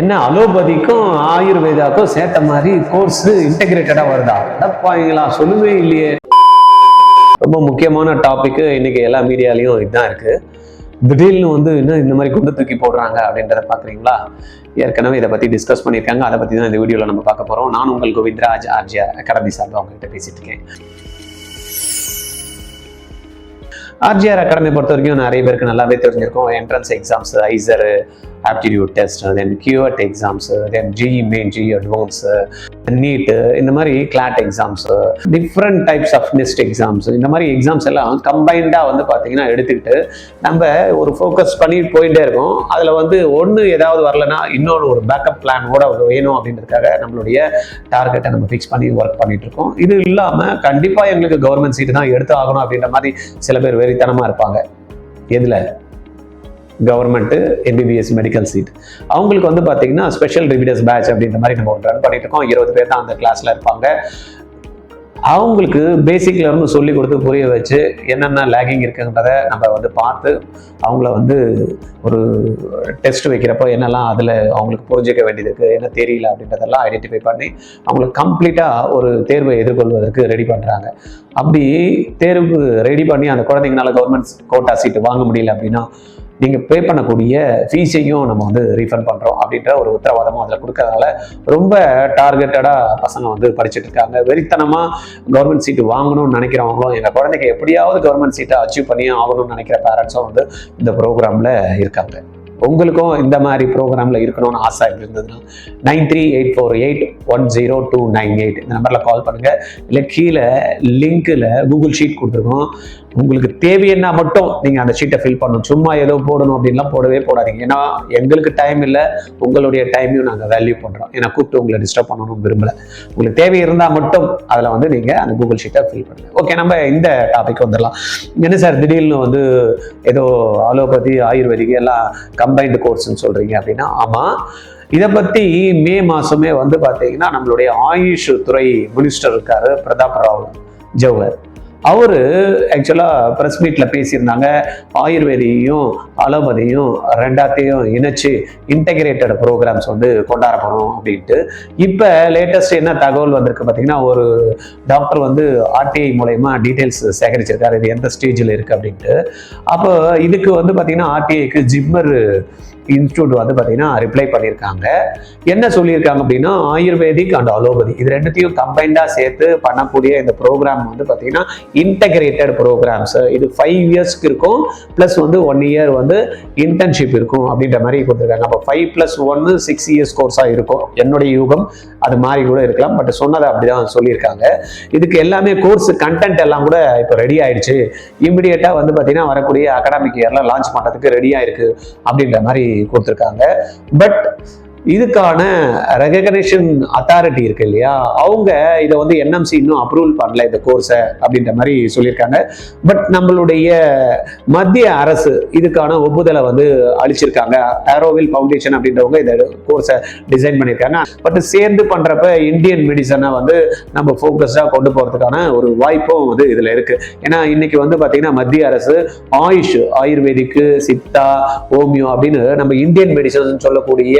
என்ன அலோபதிக்கும் ஆயுர்வேதாக்கும் சேர்த்த மாதிரி கோர்ஸ் இன்டகிரேட்டடா வருதா? அடப்பாங்களா சொல்லவே இல்லையே. ரொம்ப முக்கியமான டாபிக் இன்னைக்கு எல்லா மீடியாலையும் இதுதான் இருக்கு. திடீர்னு வந்து என்ன இந்த மாதிரி குண்டு தூக்கி போடுறாங்க அப்படின்றத பாக்குறீங்களா ஏற்கனவே இதை பத்தி டிஸ்கஸ் பண்ணியிருக்காங்க. அதை பத்தி தான் இந்த வீடியோல நம்ம பார்க்க போறோம். நான் உங்கள் கோவிந்தராஜ் ஆர்ஜிஆர் அகாடமி சார்பாக உங்ககிட்ட பேசிட்டு இருக்கேன். ஆர்ஜிஆர் அகாடமி பொறுத்த வரைக்கும் நிறைய பேருக்கு நல்லாவே தெரிஞ்சிருக்கும். Entrance exams ஐசரு aptitude test then CUET exams then JEE Main JEE Advanced NEET இந்த மாதிரி CLAT exams different types of NEST exams இந்த மாதிரி எக்ஸாம்ஸ் எல்லாம் கம்பைண்டாக வந்து பார்த்தீங்கன்னா எடுத்துக்கிட்டு நம்ம ஒரு ஃபோக்கஸ் பண்ணி போயிட்டே இருக்கோம். அதில் வந்து ஒன்று ஏதாவது வரலன்னா இன்னொரு ஒரு பேக்கப் பிளானோட வேணும் அப்படின்றதுக்காக நம்மளுடைய டார்கெட்டை நம்ம ஃபிக்ஸ் பண்ணி ஒர்க் பண்ணிட்டு இருக்கோம். இது இல்லாமல் கண்டிப்பாக எங்களுக்கு கவர்மெண்ட் சீட்டு தான் எடுத்து ஆகணும் அப்படின்ற மாதிரி சில பேர் வெறித்தனமாக இருப்பாங்க. எதில்? கவர்மெண்ட்டு எம்பிபிஎஸ் மெடிக்கல் சீட் அவங்களுக்கு வந்து பார்த்தீங்கன்னா ஸ்பெஷல் ரிவிடர்ஸ் பேட்ச் அப்படின்ற மாதிரி நம்ம ரன் பண்ணிட்டு இருக்கோம். இருபது பேர் தான் அந்த கிளாஸில் இருப்பாங்க. அவங்களுக்கு பேசிக்ல இருந்து சொல்லி கொடுத்து புரிய வச்சு என்னென்ன லேகிங் இருக்குன்றத நம்ம வந்து பார்த்து அவங்கள வந்து ஒரு டெஸ்ட் வைக்கிறப்போ என்னெல்லாம் அதில் அவங்களுக்கு புரிஞ்சிக்க வேண்டியது இருக்குது என்ன தெரியல அப்படின்றதெல்லாம் ஐடென்டிஃபை பண்ணி அவங்களுக்கு கம்ப்ளீட்டாக ஒரு தேர்வை எதிர்கொள்வதற்கு ரெடி பண்ணுறாங்க அப்படி தேர்வுக்கு ரெடி பண்ணி அந்த குழந்தைங்களால கவர்மெண்ட் கோட்டா சீட்டு வாங்க முடியல அப்படின்னா நீங்கள் பே பண்ணக்கூடிய ஃபீஸையும் நம்ம வந்து ரீஃபண்ட் பண்ணுறோம் அப்படின்ற ஒரு உத்தரவாதமும் அதில் கொடுக்கறதுனால ரொம்ப டார்கெட்டடாக பசங்க வந்து படிச்சுட்டு இருக்காங்க. வெறித்தனமாக கவர்மெண்ட் சீட்டு வாங்கணும்னு நினைக்கிறவங்களும் எங்கள் குழந்தைக்கு எப்படியாவது கவர்மெண்ட் சீட்டை அச்சீவ் பண்ணி ஆகணும்னு நினைக்கிற பேரண்ட்ஸும் வந்து இந்த ப்ரோக்ராமில் இருக்காங்க. உங்களுக்கும் இந்த மாதிரி ப்ரோக்ராமில் இருக்கணும்னு ஆசை இருந்ததுன்னா nine three eight four eight one zero two nine eight இந்த நம்பரில் கால் பண்ணுங்கள் இல்லை கீழே லிங்க்கில் கூகுள் ஷீட் கொடுத்துருக்கோம். உங்களுக்கு தேவைன்னா மட்டும் நீங்கள் அந்த ஷீட்டை ஃபில் பண்ணணும். சும்மா ஏதோ போடணும் அப்படின்லாம் போடவே போடாதீங்க. ஏன்னா எங்களுக்கு டைம் இல்லை உங்களுடைய டைமையும் நாங்கள் வேல்யூ பண்ணுறோம் ஏன்னா கூப்பிட்டு உங்களை டிஸ்டர்ப் பண்ணணும்னு விரும்பல. உங்களுக்கு தேவை இருந்தால் மட்டும் அதில் வந்து நீங்கள் அந்த கூகுள் ஷீட்டை ஃபில் பண்ணுங்க. ஓகே நம்ம இந்த டாபிக் வந்துடலாம். என்ன சார் திடீர்னு வந்து ஏதோ அலோபதி ஆயுர்வேதிக் எல்லாம் கம்பைன்டு கோர்ஸ்ன்னு சொல்கிறீங்க அப்படின்னா ஆமாம் இதை பற்றி மே மாதமே வந்து பார்த்தீங்கன்னா நம்மளுடைய ஆயுஷ் துறை மினிஸ்டர் இருக்காரு பிரதாப் ராவ் ஜவஹர். அவர் ஆக்சுவலாக ப்ரெஸ் மீட்டில் பேசியிருந்தாங்க. ஆயுர்வேதியையும் அலோபதியும் ரெண்டாத்தையும் இணைச்சு இன்டகிரேட்டட் ப்ரோக்ராம்ஸ் வந்து கொண்டாட போகிறோம் அப்படின்ட்டு. இப்போ லேட்டஸ்ட் என்ன தகவல் வந்திருக்கு பார்த்தீங்கன்னா ஒரு டாக்டர் வந்து ஆர்டிஐ மூலயமா டீட்டெயில்ஸ் சேகரிச்சிருக்காரு. இது எந்த ஸ்டேஜில் இருக்குது அப்படின்ட்டு. அப்போ இதுக்கு வந்து பார்த்தீங்கன்னா ஆர்டிஐக்கு ஜிம்மர் இன்ஸ்டியூட் வந்து பார்த்தீங்கன்னா ரிப்ளை பண்ணியிருக்காங்க என்ன சொல்லியிருக்காங்க அப்படின்னா ஆயுர்வேதிக் அண்ட் அலோபதி இது ரெண்டுத்தையும் கம்பைண்டாக சேர்த்து பண்ணக்கூடிய இந்த ப்ரோக்ராம் வந்து பார்த்தீங்கன்னா இன்டகிரேட்டட் ப்ரோக்ராம்ஸ் இது ஃபைவ் இயர்ஸ்க்கு இருக்கும் ப்ளஸ் வந்து ஒன் இயர் வந்து இன்டர்ன்ஷிப் இருக்கும் அப்படின்ற மாதிரி கொடுத்துருக்காங்க. அப்போ ஃபைவ் ப்ளஸ் ஒன்று சிக்ஸ் இயர்ஸ் கோர்ஸாக இருக்கும். என்னுடைய யூகம் அது மாதிரி கூட இருக்கலாம். பட் சொன்னதை அப்படிதான் சொல்லியிருக்காங்க. இதுக்கு எல்லாமே கோர்ஸ் கண்டென்ட் எல்லாம் கூட இப்போ ரெடி ஆயிடுச்சு. இமிடியேட்டாக வந்து பார்த்தீங்கன்னா வரக்கூடிய அகாடமிக் இயரில் லான்ச் பண்ணுறதுக்கு ரெடியாக இருக்குது அப்படின்ற மாதிரி கொடுத்துருக்காங்க. பட் இதுக்கான ரெகக்னேஷன் அத்தாரிட்டி இருக்கு இல்லையா? அவங்க இதை வந்து என்எம்சி இன்னும் அப்ரூவல் பண்ணல இந்த கோர்ஸை அப்படின்ற மாதிரி சொல்லியிருக்காங்க. பட் நம்மளுடைய மத்திய அரசு இதுக்கான ஒப்புதலை வந்து அளிச்சிருக்காங்க. ஆரோவில் ஃபவுண்டேஷன் அப்படின்றவங்க இந்த கோர்ஸை டிசைன் பண்ணியிருக்காங்க. பட் சேர்ந்து பண்றப்ப இந்தியன் மெடிசனை வந்து நம்ம ஃபோக்கஸ்டாக கொண்டு போகிறதுக்கான ஒரு வாய்ப்பும் வந்து இதில் இருக்கு. ஏன்னா இன்னைக்கு வந்து பார்த்தீங்கன்னா மத்திய அரசு ஆயுஷ் ஆயுர்வேதிக்கு சித்தா ஹோமியோ அப்படின்னு நம்ம இந்தியன் மெடிசன் சொல்லக்கூடிய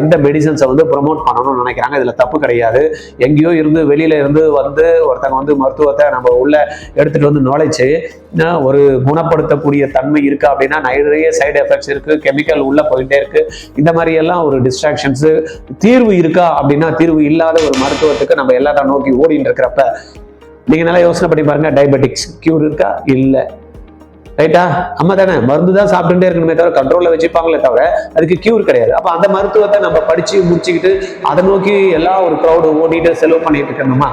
இந்த மெடிசன்ஸை வந்து ப்ரொமோட் பண்ணணும்னு நினைக்கிறாங்க. இதில் தப்பு கிடையாது. எங்கேயோ இருந்து வெளியில இருந்து வந்து ஒருத்தங்க வந்து மருத்துவத்தை நம்ம உள்ள எடுத்துட்டு வந்து நுழைச்சு ஒரு குணப்படுத்தக்கூடிய தன்மை இருக்கா அப்படின்னா நிறைய சைடு எஃபெக்ட்ஸ் இருக்கு. கெமிக்கல் உள்ள போயிட்டே இருக்கு. இந்த மாதிரி எல்லாம் ஒரு டிஸ்ட்ராக்ஷன்ஸ் தீர்வு இருக்கா அப்படின்னா தீர்வு இல்லாத ஒரு மருத்துவத்துக்கு நம்ம எல்லாரும் நோக்கி ஓடிட்டு இருக்கிறப்ப நீங்க நல்லா யோசனை பண்ணி பாருங்க டயபெட்டிக்ஸ் கியூர் இருக்கா? இல்லை. ரைட்டா ஆமா தானே. மருந்து தான் சாப்பிட்டுட்டே இருக்கணுமே தவிர கண்ட்ரோல்ல வச்சுப்பாங்களே தவிர அதுக்கு கியூர் கிடையாது. அப்ப அந்த மருத்துவத்தை நம்ம படிச்சு முடிச்சுக்கிட்டு அதை நோக்கி எல்லா ஒரு க்ரௌடு ஓடிட்டு செலவு பண்ணிட்டு இருக்கணுமா?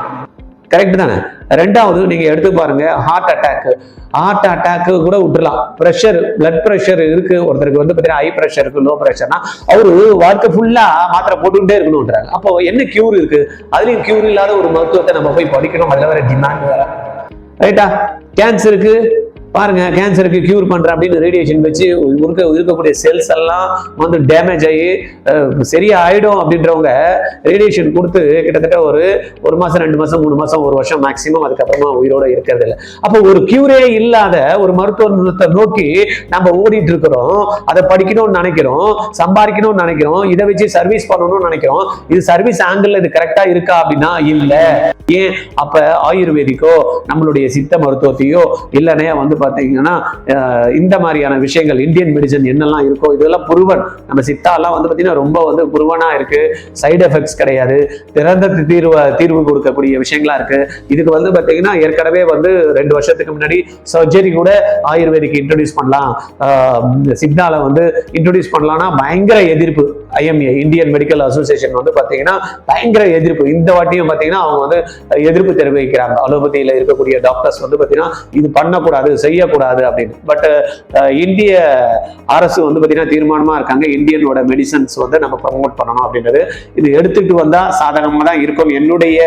கரெக்ட் தானே. ரெண்டாவது நீங்க எடுத்து பாருங்க ஹார்ட் அட்டாக் ஹார்ட் அட்டாக்கு கூட விட்டுலாம் ப்ரெஷர் பிளட் ப்ரெஷர் இருக்கு. ஒருத்தருக்கு வந்து பார்த்தீங்கன்னா ஹை ப்ரெஷர் இருக்கு லோ ப்ரெஷர்னா அவரு வாழ்க்கை ஃபுல்லா மாத்திரை போட்டுக்கிட்டே இருக்கணும்ன்றாங்க அப்போ என்ன கியூர் இருக்கு? அதுலயும் கியூர் இல்லாத ஒரு மருத்துவத்தை நம்ம போய் படிக்கணும். அதில் வேற டிமாண்ட் வேற. ரைட்டா கேன்சருக்கு பாருங்க கேன்சருக்கு கியூர் பண்றேன் அப்படின்னு ரேடியேஷன் வச்சு இருக்க இருக்கக்கூடிய செல்ஸ் எல்லாம் வந்து டேமேஜ் ஆகி சரியா ஆயிடும் அப்படின்றவங்க ரேடியேஷன் கொடுத்து கிட்டத்தட்ட ஒரு ஒரு மாசம் ரெண்டு மாசம் மூணு மாசம் ஒரு வருஷம் மேக்சிமம் அதுக்கப்புறமா உயிரோட இருக்கிறது இல்லை. அப்போ ஒரு கியூரே இல்லாத ஒரு மருத்துவத்தை நோக்கி நம்ம ஓடிட்டு இருக்கிறோம். அதை படிக்கணும்னு நினைக்கிறோம் சம்பாதிக்கணும்னு நினைக்கிறோம் இதை வச்சு சர்வீஸ் பண்ணணும்னு நினைக்கிறோம். இது சர்வீஸ் ஆங்கிள் இது கரெக்டா இருக்கா அப்படின்னா இல்ல. ஏன்? அப்ப ஆயுர்வேதிக்கோ நம்மளுடைய சித்த மருத்துவத்தையோ இல்லைன்னா வந்து பாத்தீங்கன்னா இந்த மாதிரியான விஷயங்கள் இந்தியன் மெடிசன் என்னெல்லாம் இருக்கோ இதெல்லாம் புருவன். நம்ம சித்தாலாம் வந்து பார்த்தீங்கன்னா ரொம்ப வந்து புருவனாக இருக்கு. சைடு எஃபெக்ட்ஸ் கிடையாது. திறந்த தீர்வு தீர்வு கொடுக்கக்கூடிய விஷயங்களா இருக்கு. இதுக்கு வந்து பார்த்தீங்கன்னா ஏற்கனவே வந்து ரெண்டு வருஷத்துக்கு முன்னாடி சர்ஜரி கூட ஆயுர்வேதிக்கு இன்ட்ரடியூஸ் பண்ணலாம். ஆஹ் வந்து இன்ட்ரடியூஸ் பண்ணலாம்னா பயங்கர எதிர்ப்பு. ஐஎம்ஏ இந்தியன் மெடிக்கல் அசோசியேஷன் வந்து பாத்தீங்கன்னா பயங்கர எதிர்ப்பு. இந்த வாட்டியும் பாத்தீங்கன்னா அவங்க வந்து எதிர்ப்பு தெரிவிக்கிறாங்க. அலோபதியில் இருக்கக்கூடிய டாக்டர்ஸ் வந்து பாத்தீங்கன்னா இது பண்ணக்கூடாது செய்யக்கூடாது அப்படின்னு. பட் இந்திய அரசு வந்து பாத்தீங்கன்னா தீர்மானமா இருக்காங்க. இந்தியனோட மெடிசன்ஸ் வந்து நம்ம ப்ரமோட் பண்ணணும் அப்படின்றது. இது எடுத்துட்டு வந்தா சாதகமாக தான் இருக்கும். என்னுடைய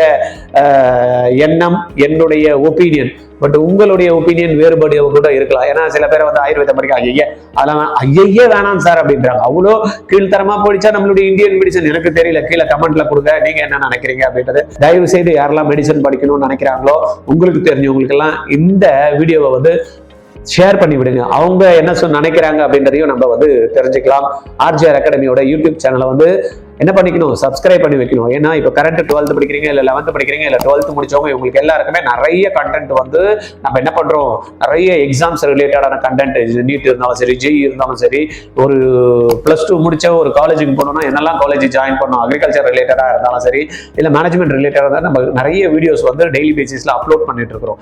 எண்ணம் என்னுடைய ஒப்பீனியன் பட் உங்களுடைய ஒப்பீனியன் வேறுபாடு கூட இருக்கலாம் ஏன்னா சில பேர் வந்து ஆயுர்வேத படிக்க ஐய அதெல்லாம் ஐயையே வேணாம் சார் அப்படின்றாங்க. அவ்வளோ கீழ்த்தரமா போயிடுச்சா? நம்மளுடைய இந்தியன் மெடிசன் எனக்கு தெரியல. கீழே கமெண்ட்ல கொடுங்க. நீங்க என்ன நினைக்கிறீங்க அப்படின்றது. தயவு செய்து யாரெல்லாம் மெடிசன் படிக்கணும்னு நினைக்கிறாங்களோ உங்களுக்கு தெரிஞ்சவங்களுக்கெல்லாம் இந்த வீடியோவை வந்து ஷேர் பண்ணி விடுங்க. அவங்க என்ன சொல் நினைக்கிறாங்க அப்படின்றதையும் நம்ம வந்து தெரிஞ்சுக்கலாம். ஆர்ஜிஆர் அகாடமியோட யூடியூப் சேனலை வந்து என்ன பண்ணிக்கணும்? சப்ஸ்கிரைப் பண்ணி வைக்கணும். ஏன்னா இப்போ கரண்ட் டுவெல்த் படிக்கிறீங்க இல்லை லெவன்த் படிக்கிறீங்க இல்லை டுவெல்த் முடிச்சவங்க இவங்களுக்கு எல்லாருக்குமே நிறைய கண்டென்ட் வந்து நம்ம என்ன பண்ணுறோம் நிறைய எக்ஸாம்ஸ் ரிலேட்டடான கண்டென்ட் நீட் இருந்தாலும் சரி ஜெய் இருந்தாலும் சரி ஒரு ப்ளஸ் டூ முடிச்ச ஒரு காலேஜுக்கு போனோம்னா என்னெல்லாம் காலேஜ் ஜாயின் பண்ணணும்? அக்ரிகல்ச்சர் ரிலேட்டடாக இருந்தாலும் சரி இல்லை மேனேஜ்மெண்ட் ரிலேட்டடாக இருந்தாலும் நம்ம நிறைய வீடியோஸ் வந்து டெய்லி பேசிஸில் அப்லோட் பண்ணிட்டு இருக்கிறோம்.